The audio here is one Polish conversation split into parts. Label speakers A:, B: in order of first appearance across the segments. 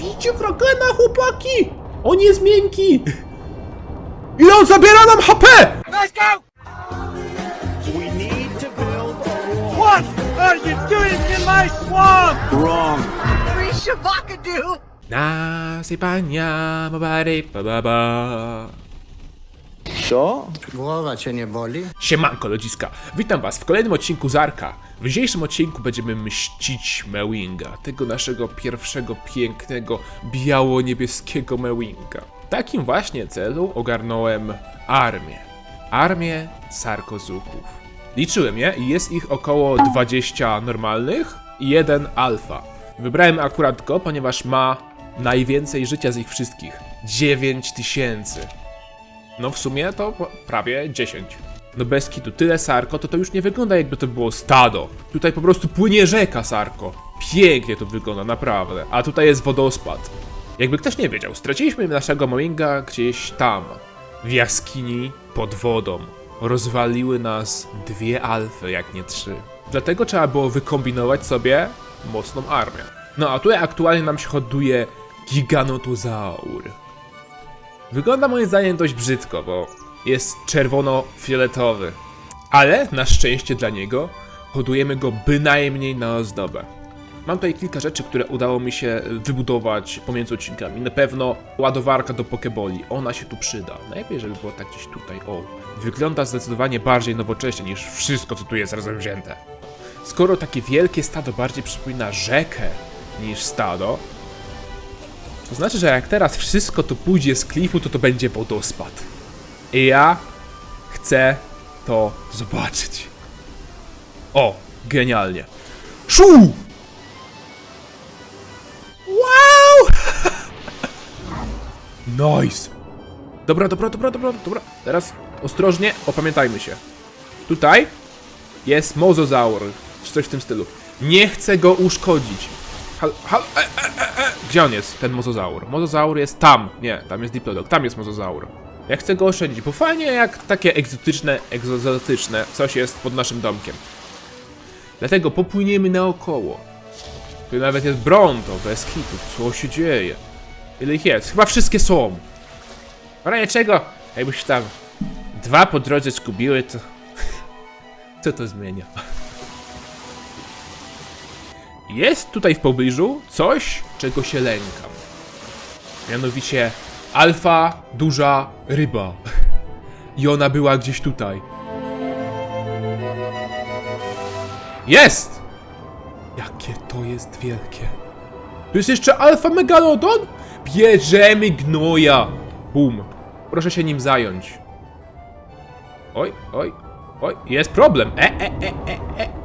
A: Bijcie krakena, chłopaki! On jest miękki! Ile on zabiera nam HP?
B: We need to build a wall.
C: What are you doing in my swamp?
B: Wrong.
C: Free Shavakadu!
A: Nasypania, babary, bababa.
B: Co?
D: Głowa cię nie boli?
A: Siemanko ludziska, witam was w kolejnym odcinku Zarka. W dzisiejszym odcinku będziemy mścić Mewinga, tego naszego pierwszego pięknego biało-niebieskiego Mewinga. W takim właśnie celu ogarnąłem armię. Armię Sarkozuków. Liczyłem je i jest ich około 20 normalnych i jeden alfa. Wybrałem akurat go, ponieważ ma najwięcej życia z ich wszystkich. 9000. No w sumie to prawie 10. No bez kitu, tyle Sarko, to to już nie wygląda jakby to było stado. Tutaj po prostu płynie rzeka Sarko. Pięknie to wygląda, naprawdę. A tutaj jest wodospad. Jakby ktoś nie wiedział, straciliśmy naszego Moinga gdzieś tam, w jaskini pod wodą. Rozwaliły nas dwie alfy, jak nie trzy. Dlatego trzeba było wykombinować sobie mocną armię. No a tutaj aktualnie nam się hoduje Giganotozaur. Wygląda moim zdaniem dość brzydko, bo jest czerwono-fioletowy. Ale na szczęście dla niego hodujemy go bynajmniej na ozdobę. Mam tutaj kilka rzeczy, które udało mi się wybudować pomiędzy odcinkami. Na pewno ładowarka do pokeboli, ona się tu przyda. Najlepiej, żeby było tak gdzieś tutaj, o. Wygląda zdecydowanie bardziej nowocześnie niż wszystko, co tu jest razem wzięte. Skoro takie wielkie stado bardziej przypomina rzekę niż stado, to znaczy, że jak teraz wszystko to pójdzie z klifu, to to będzie wodospad. I ja chcę to zobaczyć. O, genialnie. Szu! Wow! nice. Dobra, dobra, dobra, dobra, dobra. Teraz ostrożnie, opamiętajmy się. Tutaj jest mozozaur, czy coś w tym stylu. Nie chcę go uszkodzić. Hal, hal, e, e, e, e. Gdzie on jest, ten mozozaur? Mozozaur jest tam. Nie, tam jest diplodok, tam jest mozozaur. Ja chcę go oszczędzić, bo fajnie jak takie egzotyczne, egzotyczne coś jest pod naszym domkiem. Dlatego popłyniemy naokoło. Tu nawet jest Bronto, bez kitu. Co się dzieje? Ile ich jest? Chyba wszystkie są. Razie czego, jakby się tam dwa po drodze zgubiły, to... Co to zmienia? Jest tutaj w pobliżu coś, czego się lękam. Mianowicie alfa duża ryba. I ona była gdzieś tutaj. Jest! Jakie to jest wielkie. Tu jest jeszcze alfa megalodon? Bierzemy gnoja. Bum. Proszę się nim zająć. Oj, oj, oj, jest problem. E, e, e, e, e.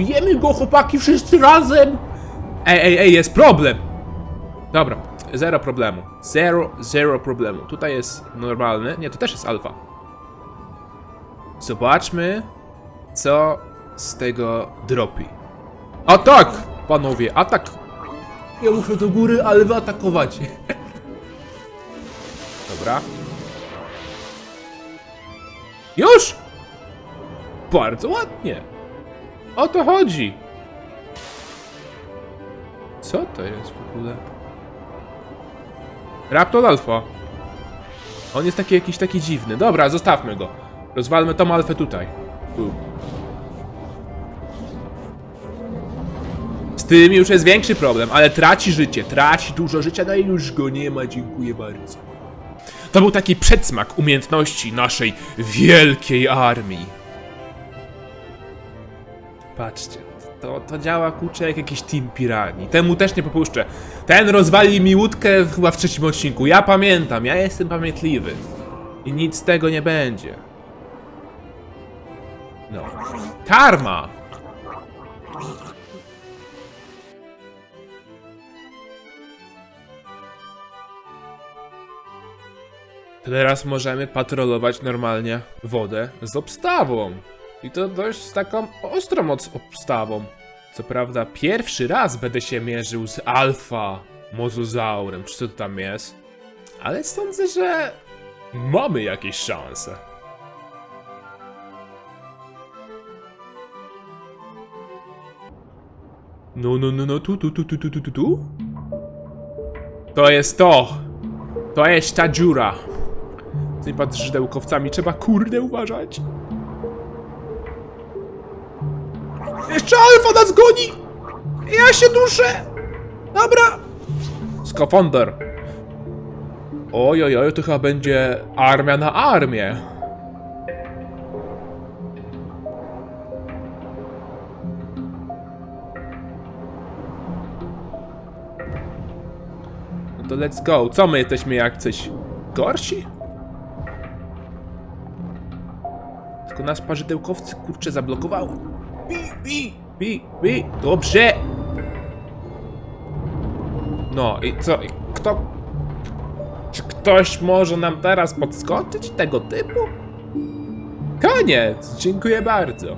A: Bijemy go, chłopaki, wszyscy razem! Ej, ej, ej, jest problem! Dobra, zero problemu. Zero, zero problemu. Tutaj jest normalny. Nie, to też jest alfa. Zobaczmy, co z tego dropi. Atak! Panowie, atak! Ja muszę do góry, ale wy atakować. Dobra. Już! Bardzo ładnie. O to chodzi. Co to jest w ogóle? Raptor Alpha. On jest taki jakiś taki dziwny. Dobra, zostawmy go. Rozwalmy tą alfę tutaj. Tu. Z tym już jest większy problem, ale traci życie, traci dużo życia, no i już go nie ma, dziękuję bardzo. To był taki przedsmak umiejętności naszej wielkiej armii. Patrzcie, to, to działa kurczę jak jakiś team pirani. Temu też nie popuszczę. Ten rozwali mi łódkę chyba w trzecim odcinku. Ja pamiętam, ja jestem pamiętliwy. I nic z tego nie będzie. No. Karma! Teraz możemy patrolować normalnie wodę z obstawą. I to dość z taką ostrą obstawą. Co prawda, pierwszy raz będę się mierzył z alfa mozozaurem, czy co to tam jest. Ale sądzę, że mamy jakieś szanse. No, no, no, no, tu, tu, tu, tu, tu, tu, tu, tu? To jest to! To jest ta dziura! Z tymi szydełkowcami trzeba kurde uważać. Jeszcze Alfa nas goni! Ja się duszę! Dobra! Skafander. Oj, oj, oj, to chyba będzie armia na armię. No to let's go. Co my jesteśmy jak coś gorsi? Tylko nas parzydełkowcy kurczę zablokowały. Bi, bi, bi, bi. Dobrze. No i co? Kto? Czy ktoś może nam teraz podskoczyć tego typu? Koniec! Dziękuję bardzo.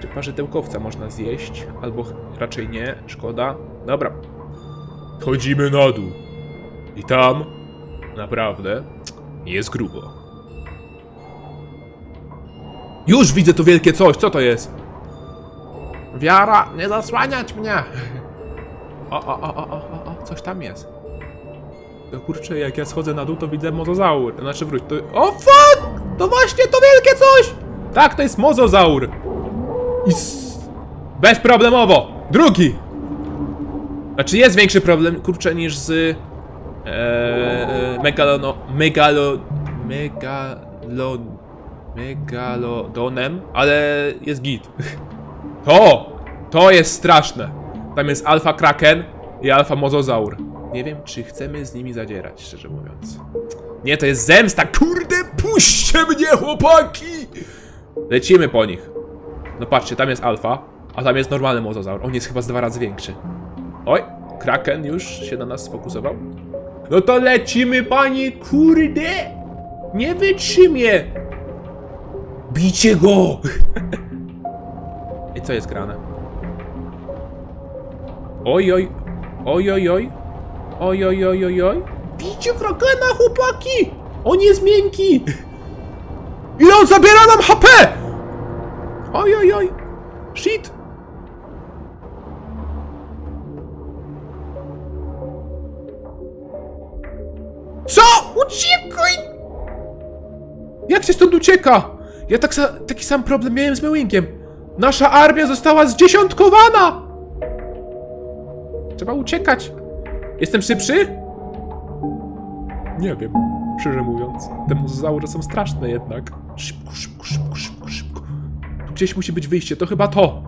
A: Czy parzydełkowca można zjeść? Albo raczej nie, szkoda. Dobra. Chodzimy na dół. I tam naprawdę jest grubo. Już widzę to wielkie coś, co to jest? Wiara, nie zasłaniać mnie! O, o, o, o, o, o, coś tam jest. To kurczę, jak ja schodzę na dół, to widzę mozozaur. Znaczy wróć, to... O fuck! To właśnie to wielkie coś! Tak, to jest mozozaur! I. Bezproblemowo! Drugi! Znaczy jest większy problem, kurczę, niż z... Eee, megalono... Megalo... Megalo... Megalodonem, ale jest git. To! To jest straszne. Tam jest Alfa Kraken i Alfa Mozozaur. Nie wiem, czy chcemy z nimi zadzierać, szczerze mówiąc. Nie, to jest zemsta! Kurde, puśćcie mnie, chłopaki! Lecimy po nich. No patrzcie, tam jest Alfa, a tam jest normalny Mozozaur. On jest chyba z dwa razy większy. Oj, Kraken już się na nas sfokusował. No to lecimy, panie, kurde! Nie wytrzymie! Bicie go! I co jest grane? Oj, oj, oj, oj, oj, oj, oj, oj, oj, oj. Bijcie krakena, chłopaki! On jest miękki! Ile on zabiera nam HP? Oj, oj, oj. Shit. Co? Uciekaj! Jak się stąd ucieka? Ja tak sa taki sam problem miałem z Mewingiem. Nasza armia została zdziesiątkowana! Trzeba uciekać. Jestem szybszy? Nie wiem, szczerze mówiąc. Te mozaury są straszne jednak. Szybko, szybko, szybko, szybko, szybko. Tu gdzieś musi być wyjście, to chyba to.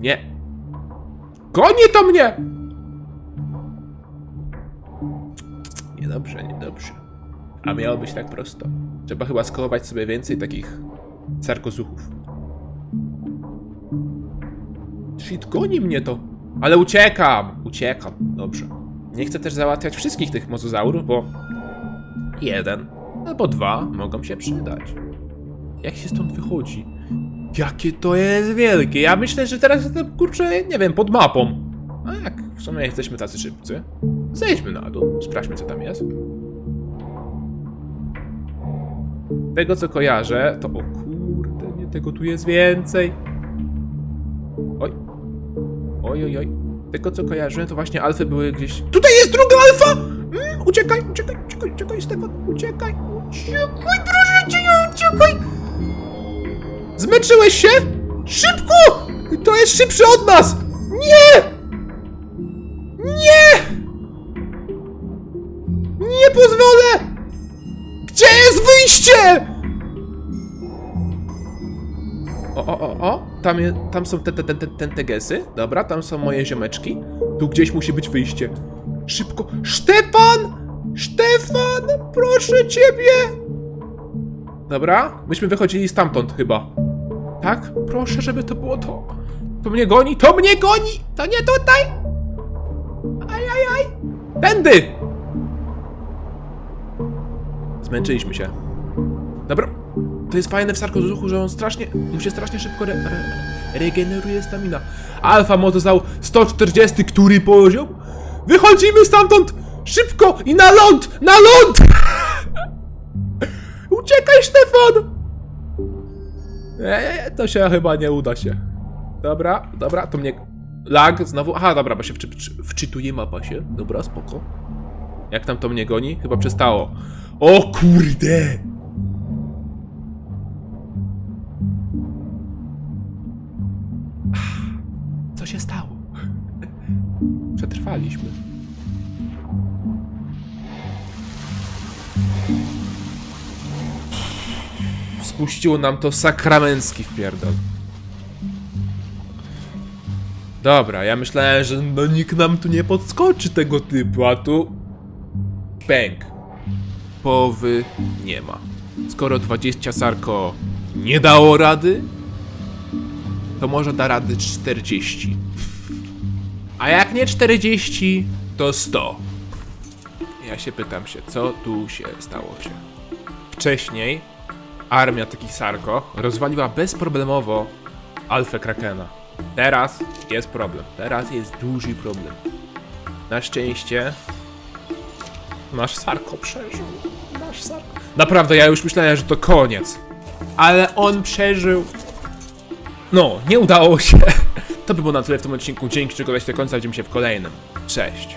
A: Nie. Goni to mnie! Niedobrze, niedobrze. A miało być tak prosto. Trzeba chyba skołować sobie więcej takich sarkozuchów. Shit, goni mnie to. Ale uciekam! Uciekam, dobrze. Nie chcę też załatwiać wszystkich tych mozozaurów, bo jeden albo dwa mogą się przydać. Jak się stąd wychodzi? Jakie to jest wielkie! Ja myślę, że teraz jestem, kurczę, nie wiem, pod mapą. A jak w sumie jesteśmy tacy szybcy, zejdźmy na dół, sprawdźmy co tam jest. Tego co kojarzę, to o kurde, nie tego tu jest więcej. Oj. Oj, oj, oj. Tego co kojarzyłem, to właśnie alfy były gdzieś. Tutaj jest druga alfa! Mm, uciekaj, uciekaj, uciekaj, uciekaj, Stefan, uciekaj, uciekaj, proszę cię, uciekaj! Zmęczyłeś się? Szybko! To jest szybszy od nas! Nie! Nie! Nie pozwolę! Gdzie jest wyjście? O, o, o, o, tam, je, tam są te, te, te, te, te tegesy. Dobra, tam są moje ziomeczki. Tu gdzieś musi być wyjście. Szybko. Szczepan! Szczepan! Proszę ciebie! Dobra, myśmy wychodzili stamtąd chyba. Tak? Proszę, żeby to było to. To mnie goni, to mnie goni! To nie tutaj! Aj, aj, aj! Tędy! Zmęczyliśmy się. Dobra. To jest fajne w Sarkozuchu, że on strasznie, mu się strasznie szybko re, re, regeneruje stamina. Alfa Motozał 140, który poziom? Wychodzimy stamtąd! Szybko i na ląd! Na ląd! Uciekaj, Stefan! Eee, to się chyba nie uda się. Dobra, dobra, to mnie... Lag znowu. Aha, dobra, bo się wczy, wczytuje mapa się. Dobra, spoko. Jak tam to mnie goni? Chyba przestało. O kurde! Przetrwaliśmy. Spuściło nam to sakramencki wpierdol. Dobra, ja myślałem, że no nikt nam tu nie podskoczy tego typu, a tu... Bęk. Powy nie ma. Skoro 20 Sarko nie dało rady, to może da rady 40. A jak nie 40, to 100. Ja się pytam się, co tu się stało się. Wcześniej armia takich Sarko rozwaliła bezproblemowo Alfę Krakena. Teraz jest problem. Teraz jest duży problem. Na szczęście nasz Sarko przeżył. Nasz Sarko. Naprawdę, ja już myślałem, że to koniec. Ale on przeżył. No, nie udało się. To by było na tyle w tym odcinku. Dzięki, że oglądaliście do końca. Widzimy się w kolejnym. Cześć.